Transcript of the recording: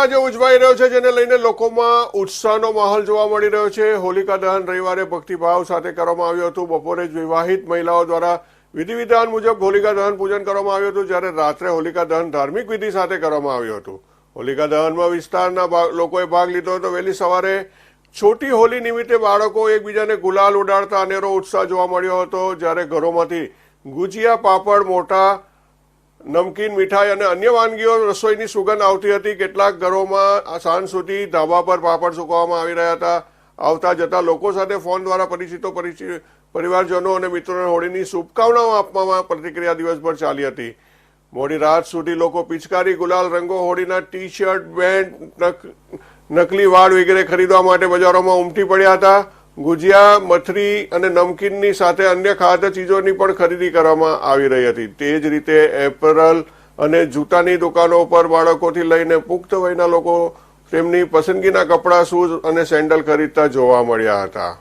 આજે ઉજવાઈ રહ્યો છે, જેને લઈને લોકોમાં ઉત્સાહનો માહોલ જોવા મળી રહ્યો છે. હોલિકા દહન રવિવારે ભક્તિભાવ સાથે કરવામાં આવ્યું હતું. બપોરે જ વિવાહિત મહિલાઓ દ્વારા વિધિ વિધાન મુજબ હોલિકા દહન પૂજન કરવામાં આવ્યું હતું, જ્યારે રાત્રે હોલિકા દહન ધાર્મિક વિધિ સાથે કરવામાં આવ્યું હતું. હોલિકા દહનમાં વિસ્તારના લોકોએ ભાગ લીધો હતો. વહેલી સવારે છોટી હોલી નિમિત્તે બાળકો એકબીજાને ગુલાલ ઉડાડતા અનેરો ઉત્સાહ જોવા મળ્યો હતો, જ્યારે ઘરોમાંથી ગુજિયા પાપડ, મોટા નમકીન મીઠાઈ અને અન્ય વાનગીઓ રસોઈની સુગંધ આવતી હતી. કેટલાક ઘરોમાં સાંજ સુધી ધાબા પર પાપડ સુકવવામાં આવી રહ્યા હતા. આવતા જતા લોકો સાથે ફોન દ્વારા પરિચિતો પરિચિત પરિવારજનો અને મિત્રોને હોળીની શુભકામનાઓ આપવામાં પ્રતિક્રિયા દિવસભર ચાલી હતી. મોડી રાત સુધી લોકો પિચકારી ગુલાલ રંગો, હોળીના ટી શર્ટ બેન્ડ નક- નકલી વાળ વગેરે ખરીદવા માટે બજારોમાં ઉમટી પડ્યા હતા. ગુજિયા, મથરી અને નમકીનની સાથે અન્ય ખાદ્ય ચીજોની પણ ખરીદી કરવામાં આવી રહી હતી. તે જ રીતે એપરલ અને જૂતાની દુકાનો પર બાળકોથી લઈને પુખ્ત વયના લોકો તેમની પસંદગીના કપડાં, શૂઝ અને સેન્ડલ ખરીદતા જોવા મળ્યા હતા.